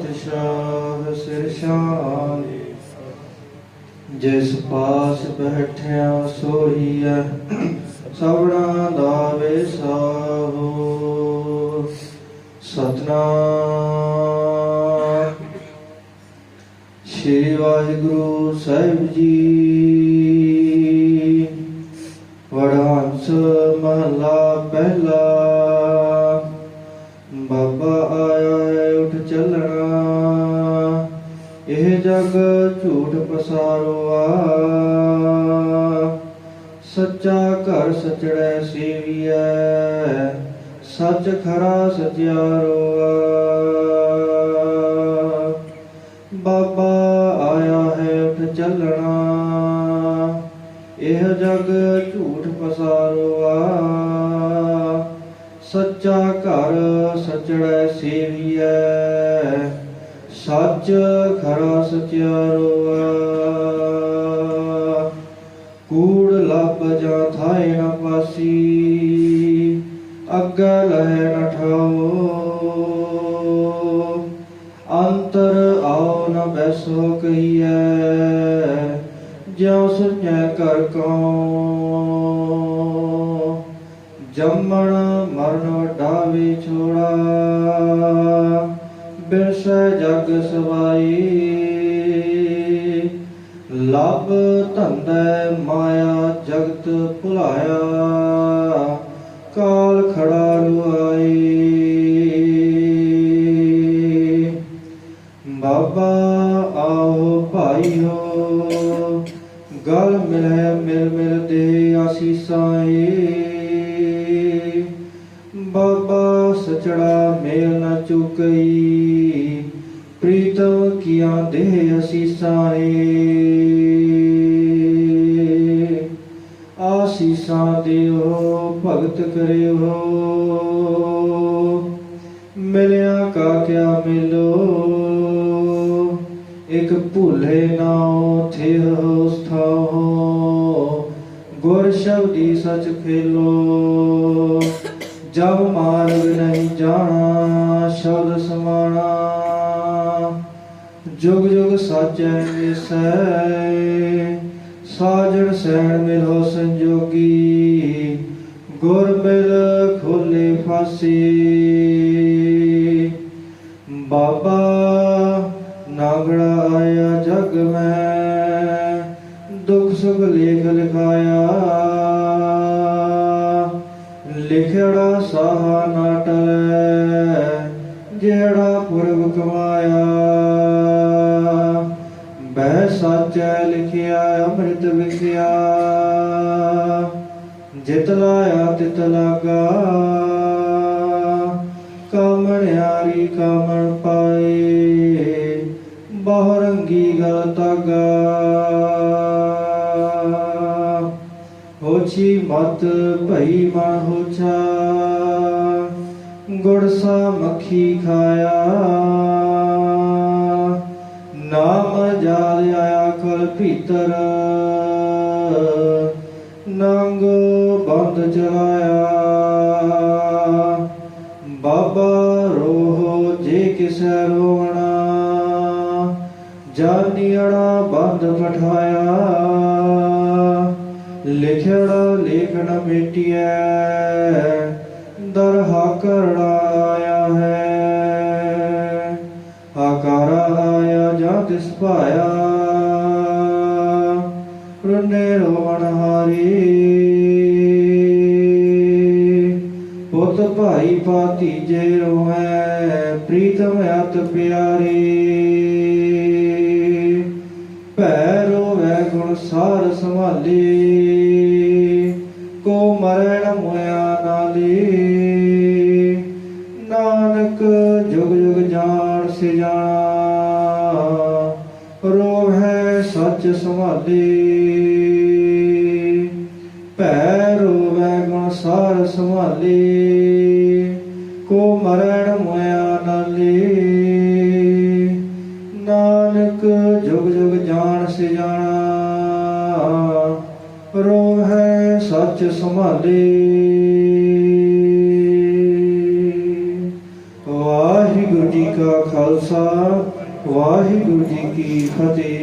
ਪਾਤਸ਼ਾਹ ਸਿਰ ਸ਼ਾਨੇ ਜਿਸ ਪਾਸ ਬੈਠਿਆ ਸੋਈਐ ਸਭਨਾ ਦਾ ਵਿਸਾਹੋ ਸਤਨਾਮ। ਸ਼੍ਰੀ ਵਾਹਿਗੁਰੂ ਸਾਹਿਬ ਜੀ। ਵਡਹੰਸ ਮਹਲਾ ਪਹਿਲਾ। ਬਾਬਾ ਆਇਆ ਹੈ, ਉਠ ਚੱਲਣਾ ਜਗ ਝੂਠ ਪਸਾਰੋਆ ਸੱਚਾ ਘਰ ਸਚੜੈ ਸੇਵੀਐ, ਸੱਚ ਖਰਾ ਸਚਿਆਰੋਆ ਬਾਬਾ ਆਇਆ ਹੈ ਉਠ ਚੱਲਣਾ, ਇਹ ਜਗ ਝੂਠ ਪਸਾਰੋਆ ਸੱਚਾ ਘਰ ਸਚੜੈ ਸੇਵੀਐ ਸੱਚ ਖਰਾ ਸਚਿਆਰੋਆ ਕੂੜ ਲੱਭ ਜਾਂ ਥਾਏ ਨਾ ਪਾਸੀ, ਅੱਗੇ ਲਹਿ ਨ ਠਾਓ ਅੰਤਰ ਆਉ ਨ ਬੈਸੋ ਕਹੀਐ, ਜਿਉ ਸੁਝੈ ਕਰ ਕਉ ਜੰਮਣ ਮਰਨ ਡਾਵੇ ਛੋੜਾ। ਬਿਰਸੈ ਜਗ ਸਵਾਈ। ਲਬ ਧੰਦੈ ਮਾਇਆ ਜਗਤ ਭੁਲਾਇਆ। ਕਾਲ ਖੜਾ ਲੁਆਈ ਬਾਬਾ ਆਓ ਭਾਈਓ, ਗਲ ਮਿਲੈ ਮਿਲ ਮਿਲ ਦੇ ਆਸੀਸਾਂ ਏ ਬਾਬਾ ਸਚੜਾ ਮੇਲ ਨ ਚੁਕਈ। ਕੀਆਂ ਦੇ ਅਸੀਸਾਂ ਏ ਆਸੀਸਾਂ ਦਿਓ, ਭਗਤ ਕਰਿਓ। ਮਿਲਿਆ ਕਾ ਕਿਆ ਮਿਲੋ। ਇਕ ਭੁੱਲੇ ਨਾਉ ਥੇ ਸਥਾਉ ਗੁਰ ਸ਼ਬਦੀ ਸਚ ਖੇਲੋ ਜਬ ਮਾਰਗ ਨਹੀਂ ਜਾਣਾ, ਸ਼ਬਦ ਸਮਾਣਾ। ਜੁਗ ਜੁਗ ਸਾਚੈ ਵਿਸੈ ਸਾਜਣ ਸੈਣ ਮਿਲੋ ਸੰਜੋਗੀ, ਗੁਰ ਮਿਲ ਖੋਲੇ ਫਾਸੀ। ਬਾਬਾ ਨਾਗੜਾ ਆਇਆ ਜਗ ਮੈਂ, ਦੁਖ ਸੁਖ ਲੇਖ ਲਿਖਾਇਆ। ਲਿਖੜਾ ਸਾਹ ਨਾਟਲ ਜਿਹੜਾ ਪੁਰਬ ਕਮਾਇਆ। वाचा लिखिया अमृत विखिया जितलाया तितलागा। कामण यारी कामण पाए, बहुरंगी गलतागा। होछी मत भई मन होछा गुड़ सा मक्खी खाया। ਭੀਤਰ। ਨੰਗ ਬੰਦ ਚਲਾਇਆ ਬਾਬਾ ਰੋਹ ਜੇ ਕਿਸੈ ਰੋਣਾ। ਜਾਨੀੜਾ ਬੰਦ ਪਠਾਇਆ ਲਿਖੜਾ ਲੇਖਣ ਮੇਟਿਐ। ਦਰਹਾ ਹਾਕਰੜਾ ਆਇਆ ਹੈ। ਆਕਾਰਾ ਆਇਆ ਜਾਂ ਤਿਸ ਭਾਇਆ ਪੁੱਤ ਭਾਈ ਭਾਤੀਜੇ ਰੋਵੈ, ਪ੍ਰੀਤਮ ਅਤ ਪਿਆਰੀ। ਭੈ ਰੋਵੈ ਗੁਣ ਸਾਰ ਸੰਭਾਲੀ, ਕੋ ਮਰੈ ਨ ਮੁਆ ਨਾਲੀ। ਨਾਨਕ ਜੁਗ ਜੁਗ ਜਾਣ ਸਿਜਾਣਾ ਜਾਣਾ ਰੋਵੈ ਸੱਚ ਸੰਭਾਲੀ। ਨਾਨਕ ਜੁਗ ਜੁਗ ਜਾਣ ਸੇ ਜਾਣਾ। ਰੋਹੈ ਸੱਚ ਸੰਭਾਲੇ। ਵਾਹਿਗੁਰੂ ਜੀ ਕਾ ਖਾਲਸਾ, ਵਾਹਿਗੁਰੂ ਜੀ ਕੀ ਫਤਿਹ।